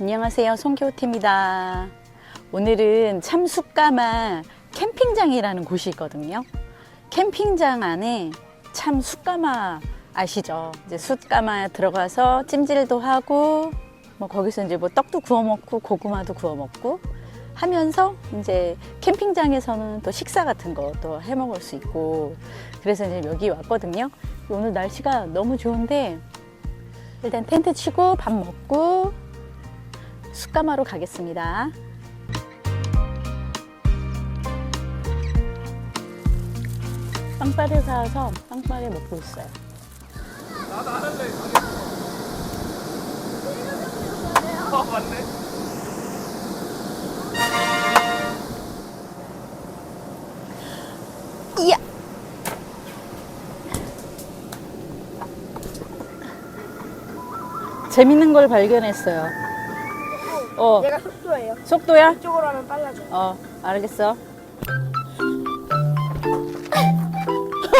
안녕하세요. 송교호입니다. 오늘은 참숯가마 캠핑장이라는 곳이 있거든요. 캠핑장 안에 참 숯가마 아시죠? 이제 숯가마 들어가서 찜질도 하고 뭐 거기서 이제 뭐 떡도 구워 먹고 고구마도 구워 먹고 하면서 이제 캠핑장에서는 또 식사 같은 것도 해 먹을 수 있고 그래서 이제 여기 왔거든요. 오늘 날씨가 너무 좋은데 일단 텐트 치고 밥 먹고 숯가마로 가겠습니다. 빵빠를 사서 빵빠를 먹고 있어요. 아 맞네. 이야! 재밌는 걸 발견했어요. 어, 얘가 속도예요. 속도야? 이쪽으로 하면 빨라져. 어, 알겠어.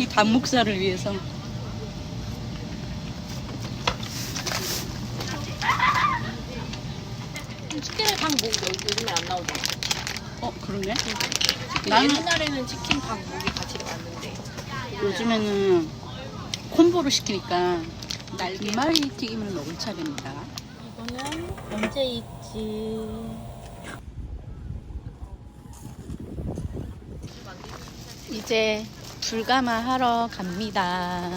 이 닭목살을 위해서. 치킨을 닭 목 요즘에 안 나오잖아. 어, 그러네. 나는 옛날에는 치킨 닭 목이 같이 나왔는데 요즘에는 콤보로 시키니까 날개 마리 튀김을 먹을 차례입니다. 이거는 언제 익지? 이제 불가마 하러 갑니다.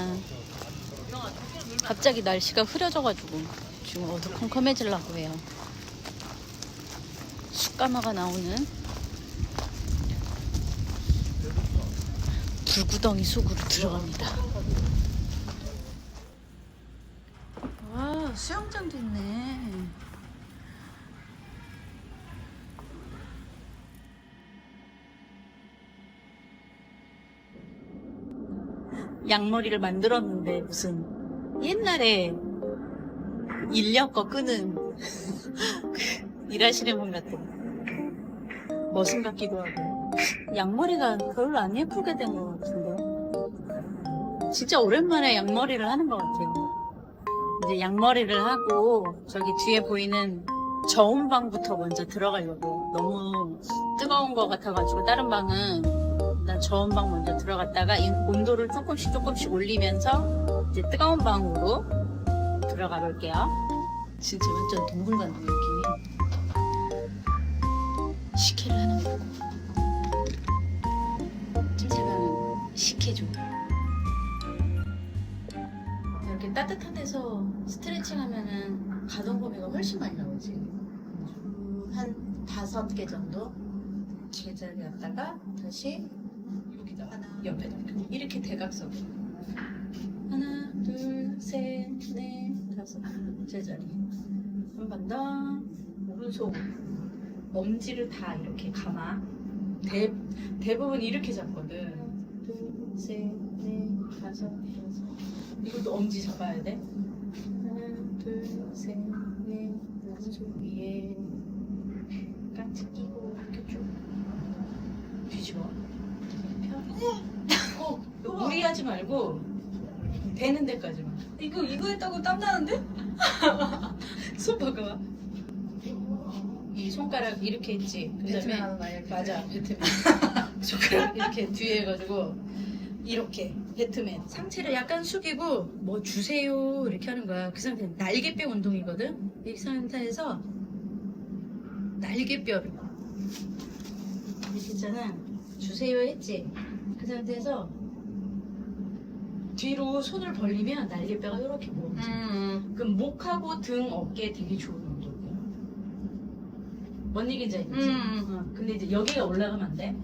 갑자기 날씨가 흐려져가지고 지금 어두컴컴해지려고 해요. 숯가마가 나오는 불구덩이 속으로 들어갑니다. 와 수영장도 있네. 양머리를 만들었는데 무슨 옛날에 인력거 끄는 일하시는 분 같은 머슴 같기도 하고. 양머리가 별로 안 예쁘게 된 것 같은데 진짜 오랜만에 양머리를 하는 것 같아요. 이제 양머리를 하고 저기 뒤에 보이는 저온 방부터 먼저 들어가려고. 너무 뜨거운 것 같아가지고 다른 방은 일단 저온 방 먼저 들어갔다가 이 온도를 조금씩 조금씩 올리면서 이제 뜨거운 방으로 들어가 볼게요. 진짜 완전 동굴 같은 느낌이. 식혜를 하나 먹고 제가 식혜죠. 이렇게 따뜻한 데서 스트레칭 하면은 가동 범위가 훨씬 많이 나오지. 한 다섯 개 정도 제자리 갔다가 다시 여기다 하나 옆에다 이렇게, 대각선 하나 둘 셋 넷 다섯 제자리. 한 번 더 오른손. 엄지를 다 이렇게 감아. 대, 대부분 이렇게 잡거든. 둘 셋 넷 다섯 여섯. 이것도 엄지 잡아야 돼? 하나 둘 셋 넷 다섯. 위에. 깍지 끼고 이렇게 쭉 뒤집어 어, 무리 하지 말고 되는 데까지만. 이거 이거 했다고 땀 나는데? 손 봐봐. 이 손가락 이렇게 했지. 그다음에 배트맨 하는 거야, 이렇게. 맞아 배트맨. 손가락 이렇게 뒤에 해가지고 이렇게 배트맨. 상체를 약간 숙이고 뭐 주세요 이렇게 하는 거야. 그 상태 날개뼈 운동이거든. 이 상태에서 날개뼈를 이렇게 있잖아. 주세요 했지. 그 상태에서 뒤로 손을 벌리면 날개뼈가 이렇게 모아. 음. 그럼 목하고 등, 어깨 되게 좋은 운동이야. 뭔 얘기인지 알겠지? 음. 어, 근데 이제 여기가 올라가면 안 돼.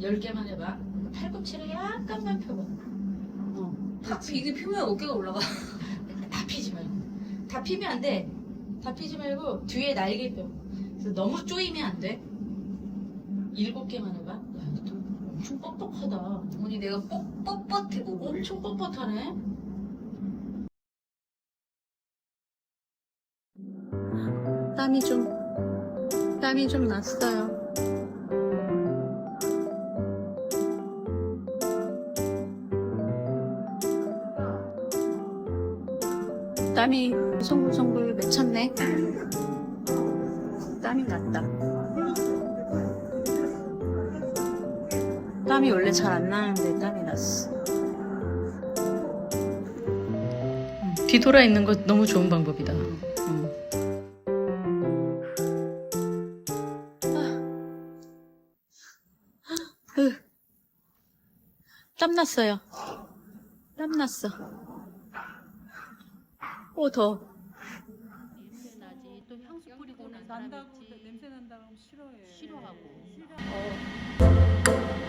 10개만 해봐. 팔꿈치를 약간만 펴봐. 어, 다 이게 피면 어깨가 올라가. 다 피지 말고. 다 피면 안 돼. 다 피지 말고 뒤에 날개뼈. 그래서 너무 쪼이면 안 돼. 7개만 해봐. 엄청 뻑뻑하다. 언니 내가 뻑 뻣뻣해 보고. 엄청 뻣뻣하네. 땀이 좀 땀이 좀 났어요. 땀이 송글송글 맺혔네. 땀이 났다. 땀이 원래 잘 안 나는데 땀이 났어. 뒤돌아 있는 거 너무 좋은 방법이다. 응. 아. 으. 땀 났어요. 땀 났어. 오, 더. 냄새 나지. 또 향수 뿌리고 난 사람 난다고. 냄새 난다 그러면 싫어해. 싫어하고. 손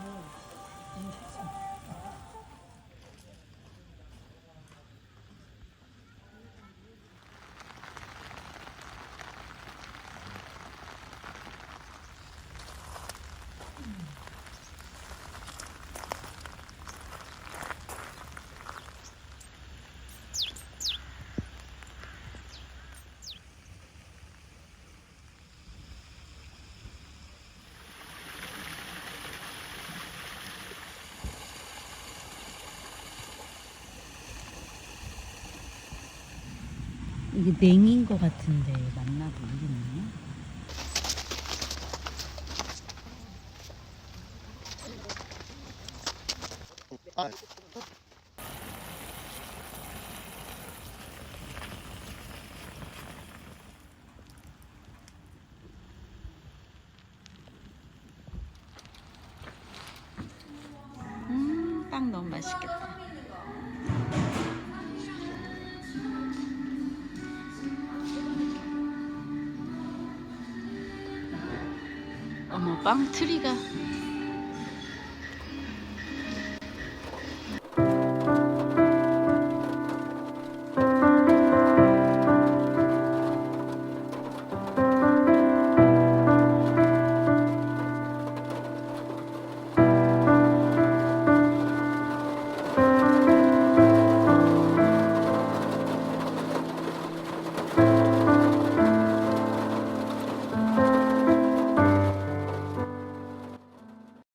음. 음. 이게 냉인 것 같은데 맞나 모르겠네. 음, 빵 너무 맛있겠다. 어머, 빵 트리가